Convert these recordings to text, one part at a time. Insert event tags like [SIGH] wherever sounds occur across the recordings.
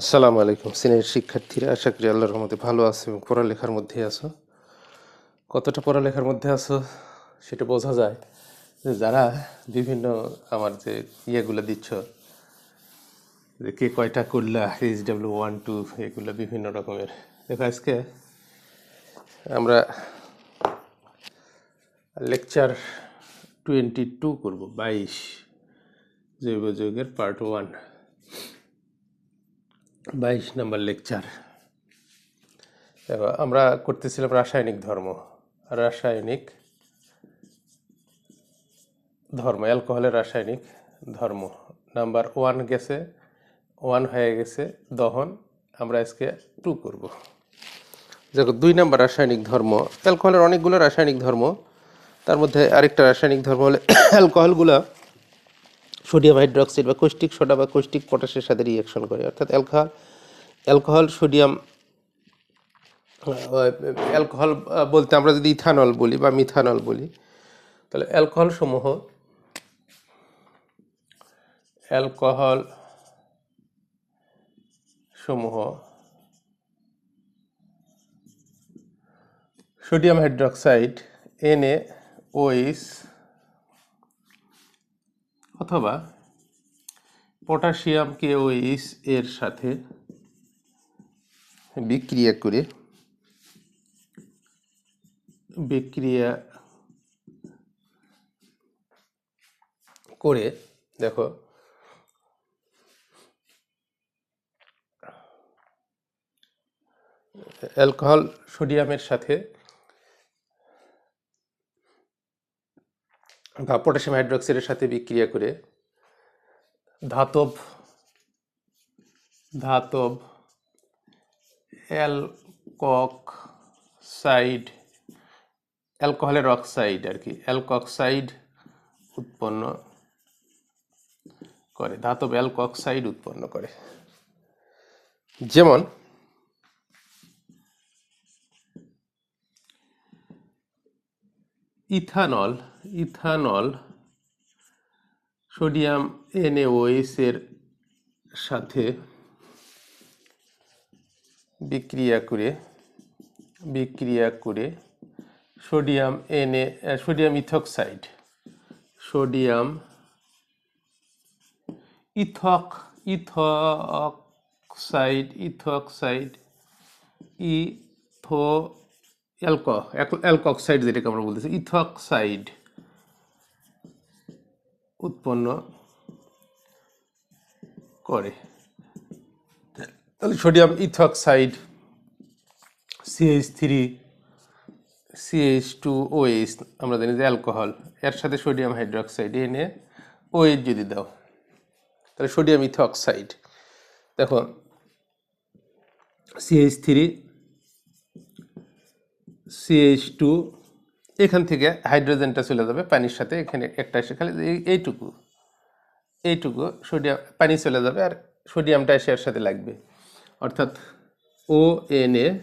আসসালামু আলাইকুম, সিনিয়র শিক্ষার্থীরা। আশা করি আল্লাহর রহমতে ভালো আছো এবং পড়ালেখার মধ্যে আছো। কতটা পড়ালেখার মধ্যে আছো সেটা বোঝা যায় যে যারা বিভিন্ন আমার যে ইয়েগুলো দিচ্ছ, যে কে কয়টা করলা এইচ ডাব্লিউ ওয়ান টু এগুলো বিভিন্ন রকমের। দেখো আজকে আমরা লেকচার টোয়েন্টি টু করব, বাইশ, জৈব যৌগের পার্ট ওয়ান বাইশ নম্বর লেকচার। আমরা করতেছিলাম রাসায়নিক ধর্ম। রাসায়নিক ধর্ম, অ্যালকোহলের রাসায়নিক ধর্ম। নাম্বার ওয়ান গেছে, ওয়ান হয়ে গেছে দহন। আমরা আজকে টু করব। দেখো, দুই নম্বর রাসায়নিক ধর্ম, অ্যালকোহলের অনেকগুলো রাসায়নিক ধর্ম। তার মধ্যে আরেকটা রাসায়নিক ধর্ম হলে [COUGHS] অ্যালকোহলগুলো সোডিয়াম হাইড্রোক্সাইড বা কৈষ্টিক সোডা বা কৈষ্টিক পটাশের সাথে রিয়াকশন করে, অর্থাৎ অ্যালকোহল অ্যালকোহল সোডিয়াম অ্যালকোহল বলতে আমরা যদি ইথানল বলি বা মিথানল বলি, তাহলে অ্যালকোহল সমূহ অ্যালকোহল সমূহ সোডিয়াম হাইড্রোক্সাইড এনএ ওইস অথবা পটাশিয়াম কেওইস এর সাথে বিক্রিয়া করে বিক্রিয়া করে দেখো অ্যালকোহল সোডিয়ামের সাথে বা পটাশিয়াম হাইড্রোক্সাইডের সাথে বিক্রিয়া করে ধাতব ধাতব অ্যালকক্সাইড, অ্যালকোহলের অক্সাইড আর কি, অ্যালকক্সাইড উৎপন্ন করে, ধাতব অ্যালকক্সাইড উৎপন্ন করে। যেমন ইথানল ইথানল সোডিয়াম এনএওএস এর সাথে বিক্রিয়া করে বিক্রিয়া করে sodium NA sodium ethoxide, sodium ইথক, ethoxide ethoxide ইথো অ্যালকো অ্যালকক্সাইড যেটাকে আমরা বলতেছি, ইথক্সাইড উৎপন্ন করে। তাহলে sodium ethoxide CH three CH two OH আমরা জানি যে অ্যালকোহল, এর সাথে সোডিয়াম হাইড্রোক্সাইড এনে ওএইচ যদি দাও, তাহলে সোডিয়াম ইথক্সাইড। দেখো সিএইচ থ্রি সিএইচ টু এখান থেকে হাইড্রোজেনটা চলে যাবে পানির সাথে, এখানে একটা এসে খালি এই- এইটুকু। এইটুকু, সোডিয়াম, পানি চলে যাবে আর সোডিয়ামটা এসে এর সাথে লাগবে। অর্থাৎ O N A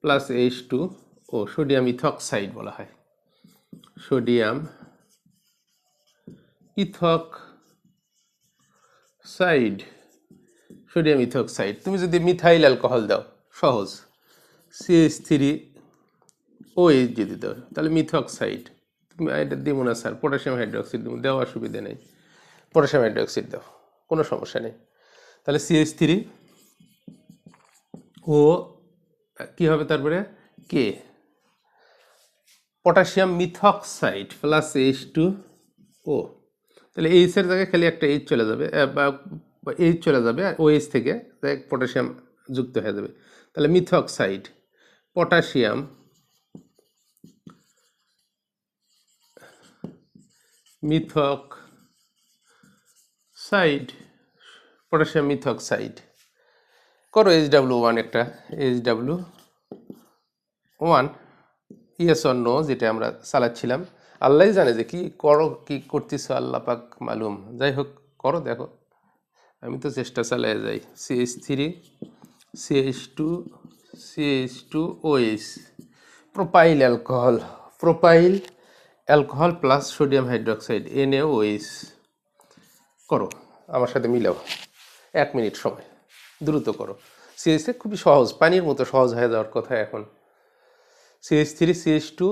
plus H two O sodium ethoxide বলা হয়। Sodium ethoxide sodium ethoxide. তুমি যদি মিথাইল অ্যালকোহল দাও, সহজ। সিএইচ থ্রি ও এইচ যদি দাও তাহলে মিথক্সাইড। তুমি এটা দিব না, স্যার। পটাশিয়াম হাইড্রোক্সাইড দিব। দেওয়া অসুবিধা নেই। পটাশিয়াম হাইড্রোক্সাইড দাও। কোনো সমস্যা নেই। তাহলে সিএইচ থ্রি ও, কী হবে তারপরে? K potassium methoxide plus H two O তাহলে এইচের জায়গায় খালি একটা এইচ চলে যাবে বা এইচ চলে যাবে, আর ওএইচ থেকে পটাশিয়াম যুক্ত হয়ে যাবে। তাহলে methoxide, potassium methoxide potassium methoxide করো এইচ ডাব্লু ওয়ান একটা H W one yes or no যেটা আমরা চালাচ্ছিলাম। আল্লাহ জানে যে কি করো, কি করতেছো, আল্লাহ পাক মালুম। যাই হোক, করো, দেখো। আমি তো চেষ্টা চালিয়ে যাই। CH three CH two CH two OH propyl alcohol propyl alcohol plus sodium hydroxide, NAOH. করো, আমার সাথে মিলাও। এক মিনিট সময়। দ্রুত করো। সিএইচ খুবই সহজ, পানির মতো সহজ হয়ে যাওয়ার কথা এখন। CH three CH two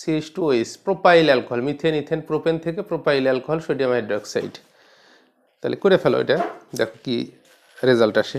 CH two ওইস propyl alcohol methane ethane propane থেকে প্রোপাইল অ্যালকোহল সোডিয়াম হাইড্রোক্সাইড তাহলে করে ফেলো এটা, দেখো কি রেজাল্ট আসে।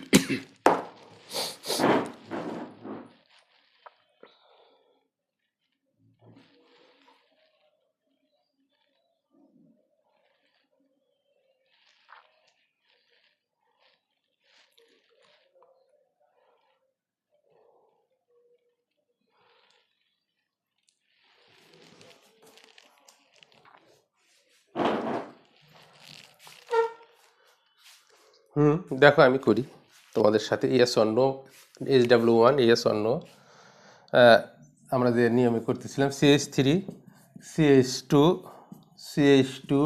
হুম, দেখো আমি করি। তোমাদের সাথে ইয়েস অন্য এইচ ডাব্লিউ ওয়ান ইয়েস অন্য আমরা যে নিয়মে করতেছিলাম CH three CH two CH two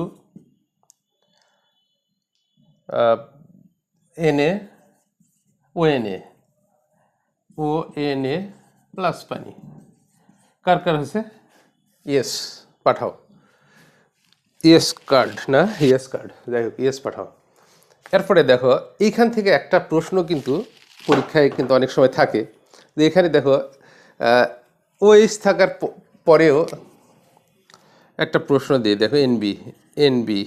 O NA O NA plus পানি। কার কার হয়েছে? ইয়েস, পাঠাও। ইয়েস কার্ড, না? ইয়েস কার্ড, যাই হোক, ইয়েস পাঠাও। এরপরে দেখো, এইখান থেকে একটা প্রশ্ন কিন্তু পরীক্ষায় কিন্তু অনেক সময় থাকে। যে এখানে দেখো ওএইচ থাকার পরেও একটা প্রশ্ন দিয়ে দেখো এনবি এনবি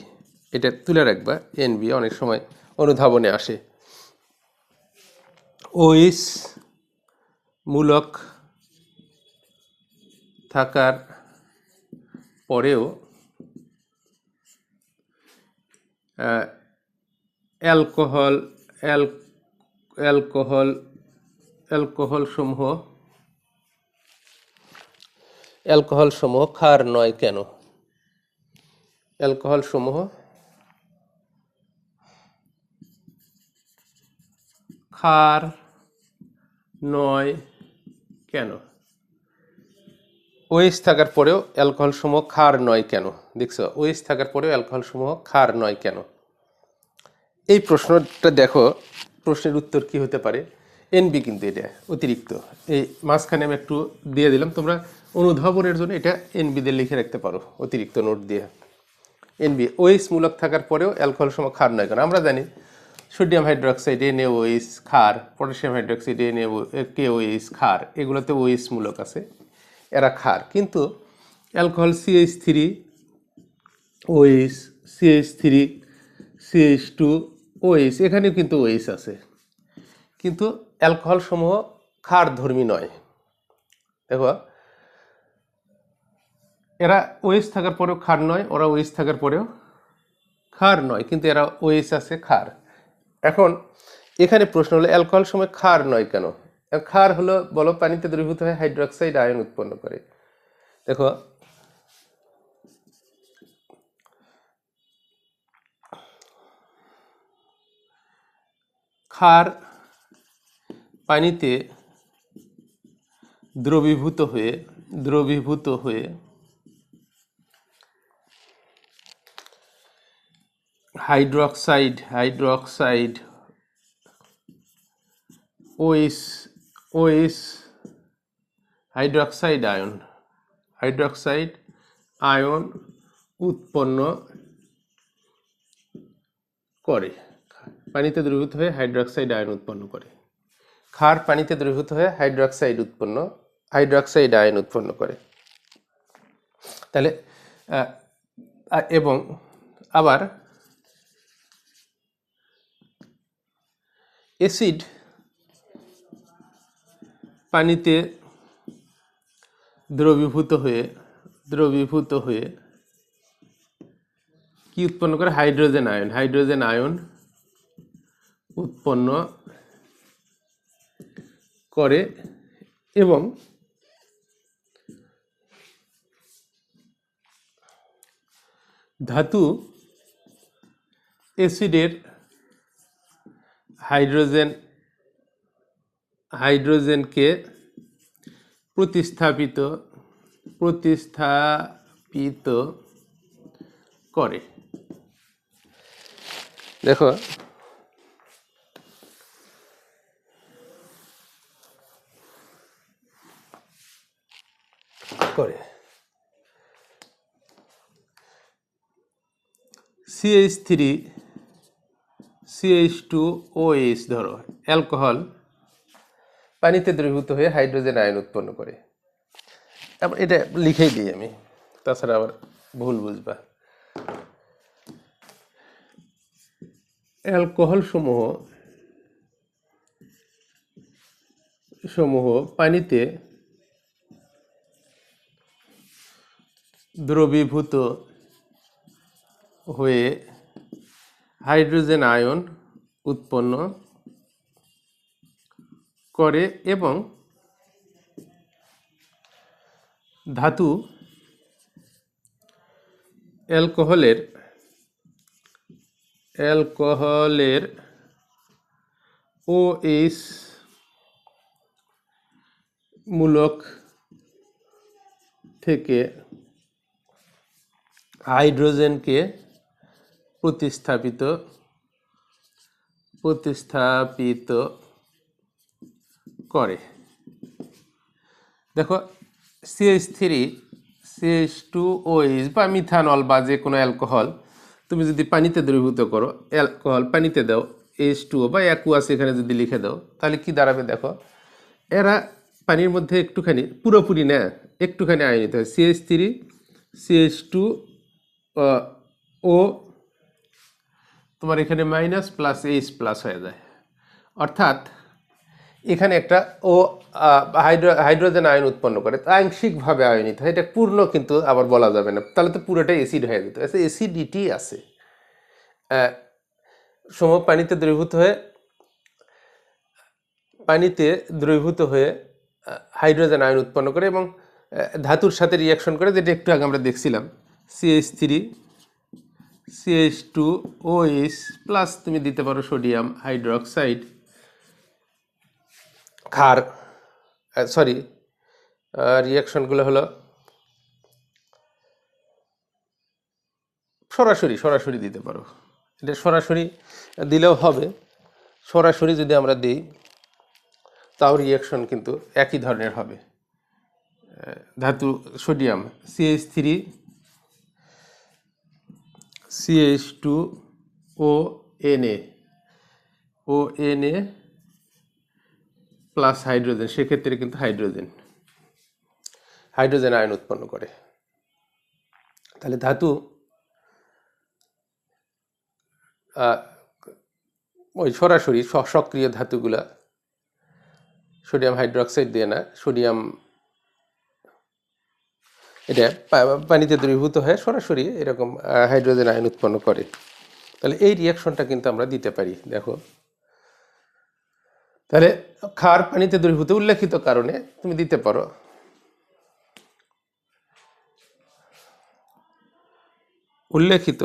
এটা তুলে রাখবা এনবি অনেক সময় অনুধাবনে আসে। ওইস মূলক থাকার পরেও অ্যালকোহল অ্যাল অ্যালকোহল অ্যালকোহল সমূহ অ্যালকোহল সমূহ ক্ষার নয় কেন? অ্যালকোহল সমূহ ক্ষার নয় কেন? ওয়েস থাকার পরেও অ্যালকোহল সমূহ ক্ষার নয় কেন? দেখছ ওয়েস থাকার পরেও অ্যালকোহল সমূহ ক্ষার নয় কেন? এই প্রশ্নটা দেখো, প্রশ্নের উত্তর কি হতে পারে? এনবি কিন্তু এটা, অতিরিক্ত। এই মাঝখানে আমি একটু দিয়ে দিলাম, তোমরা অনুধাবনের জন্য এটা এনবি দিয়ে লিখে রাখতে পারো, অতিরিক্ত নোট দিয়ে। এনবি ওইস মূলক থাকার পরেও অ্যালকোহল সময় ক্ষার নয় কেন? আমরা জানি সোডিয়াম হাইড্রোক্সাইড এন ওইস ক্ষার, potassium hydroxide N K OH ক্ষার, এগুলোতে ওইস মূলক আছে, এরা ক্ষার। কিন্তু alcohol CH three OH CH three CH two OH এখানেও কিন্তু ওইস আছে। কিন্তু অ্যালকোহল সমূহ ক্ষার ধর্মী নয়। দেখো, এরা ওয়েস থাকার পরেও খার নয়, ওরা ওয়েস থাকার পরেও ক্ষার নয়, কিন্তু এরা ওয়েস আছে ক্ষার। এখন, এখানে প্রশ্ন হলো, অ্যালকোহল সময় খার নয় কেন? খার হলো, বলো, পানিতে দ্রবীভূত হয়ে হাইড্রোক্সাইড আয়ন উৎপন্ন করে। দেখো ক্ষার পানিতে দ্রবীভূত হয়ে দ্রবীভূত হয়ে hydroxide hydroxide OH OH hydroxide ion hydroxide ion উৎপন্ন করে। পানিতে দ্রবীভূত হয়ে হাইড্রোক্সাইড আয়ন উৎপন্ন করে। ক্ষার পানিতে দ্রবীভূত হয়ে হাইড্রোক্সাইড উৎপন্ন, হাইড্রোক্সাইড আয়ন উৎপন্ন করে। তাহলে এবং আবার অ্যাসিড পানিতে দ্রবীভূত হয়ে দ্রবীভূত হয়ে কি উৎপন্ন করে? Hydrogen ion. হাইড্রোজেন আয়ন উৎপন্ন করে এবং ধাতু অ্যাসিডের হাইড্রোজেন হাইড্রোজেনকে প্রতিস্থাপিত প্রতিস্থাপিত করে। দেখো করে। CH three CH two OH ধরো অ্যালকোহল পানিতে দ্রবীভূত হয়ে হাইড্রোজেন আয়ন উৎপন্ন করে। তারপর এটা লিখেই দিই আমি, তাছাড়া আবার ভুল বুঝবা। অ্যালকোহল সমূহ সমূহ পানিতে দ্রবীভূত হয়ে হাইড্রোজেন আয়ন উৎপন্ন করে এবং ধাতু অ্যালকোহলের অ্যালকোহলের ওএইচ মূলক থেকে হাইড্রোজেনকে প্রতিস্থাপিত প্রতিস্থাপিত করে। দেখো CH three CH two OH বা মিথানল বা যে কোনো অ্যালকোহল, তুমি যদি পানিতে দ্রবীভূত করো, অ্যালকোহল পানিতে দাও এইচ টু বা অ্যাকুয়াস এখানে যদি লিখে দাও, তাহলে কি দাঁড়াবে দেখো? এরা পানির মধ্যে একটুখানি, পুরোপুরি না, একটুখানি আয়নিত হয়। CH three CH two O তোমার এখানে মাইনাস প্লাস এইচ প্লাস হয়ে যায়। অর্থাৎ এখানে একটা ও হাইড্রো হাইড্রোজেন আয়ন উৎপন্ন করে। আংশিকভাবে আয়নিত হয় এটা পূর্ণ কিন্তু আবার বলা যাবে না। তাহলে তো পুরোটাই অ্যাসিড হয়ে যেত। এসে অ্যাসিডিটি আছে। সম পানিতে দ্রবীভূত হয়ে, পানিতে দ্রবীভূত হয়ে হাইড্রোজেন আয়ন উৎপন্ন করে এবং ধাতুর সাথে রিয়াকশন করে, যেটা একটু আগে আমরা দেখছিলাম। CH three CH two OH plus তুমি দিতে পারো সোডিয়াম হাইড্রোক্সাইড ক্ষার সরি রিয়াকশনগুলো হলো সরাসরি সরাসরি দিতে পারো। এটা সরাসরি দিলেও হবে। সরাসরি যদি আমরা দিই, তাও রিয়াকশন কিন্তু একই ধরনের হবে। ধাতু sodium CH three CH two O N A O N A plus hydrogen সেক্ষেত্রে কিন্তু হাইড্রোজেন হাইড্রোজেন আয়ন উৎপন্ন করে। তাহলে ধাতু ওই সরাসরি সক্রিয় ধাতুগুলা, সোডিয়াম হাইড্রোক্সাইড দিয়ে না, সোডিয়াম এটা পানিতে দ্রবীভূত হয়ে সরাসরি এরকম হাইড্রোজেন আয়ন উৎপন্ন করে। তাহলে এই রিয়াকশনটা কিন্তু আমরা দিতে পারি, দেখো। তাহলে খার পানিতে দ্রবীভূত, উল্লেখিত কারণে তুমি দিতে পারো। উল্লেখিত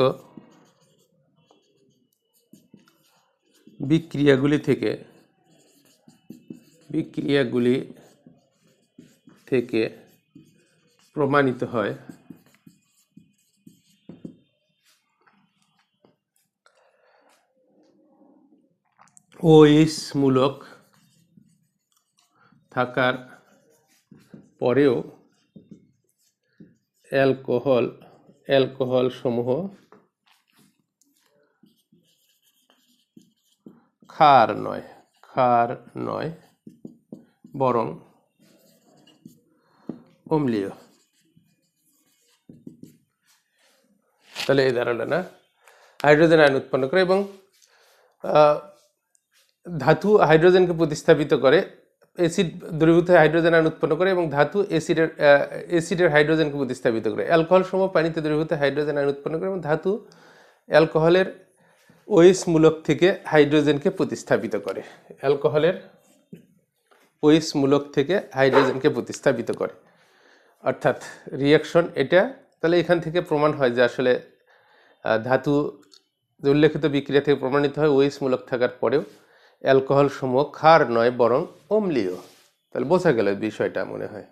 বিক্রিয়াগুলি থেকে বিক্রিয়াগুলি থেকে প্রমাণিত হয়। মূলক থাকার পরেও অ্যালকোহল অ্যালকোহল সমূহ ক্ষার নয় ক্ষার নয় বরং অম্লীয়। তাহলে এই না। হাইড্রোজেন আয়ন উৎপন্ন করে এবং ধাতু হাইড্রোজেনকে প্রতিস্থাপিত করে, অ্যাসিড দ্রবীভূত হাইড্রোজেন আয়ন উৎপন্ন করে এবং ধাতু অ্যাসিডের অ্যাসিডের হাইড্রোজেনকে প্রতিস্থাপিত করে। অ্যালকোহল সমূহ পানিতে দ্রবীভূত হাইড্রোজেন আয়ন উৎপন্ন করে এবং ধাতু অ্যালকোহলের ওএস মূলক থেকে হাইড্রোজেনকে প্রতিস্থাপিত করে। অ্যালকোহলের ওএস মূলক থেকে হাইড্রোজেনকে প্রতিস্থাপিত করে। অর্থাৎ রিয়াকশন এটা তাহলে এখান থেকে প্রমাণ হয় যে আসলে ধাতু যে উল্লেখিত বিক্রিয়া থেকে প্রমাণিত হয় ওয়েসমূলক মূলক থাকার পরেও অ্যালকোহল সমূহ ক্ষার নয়, বরং অম্লীয়। তাহলে বোঝা গেল বিষয়টা মনে হয়।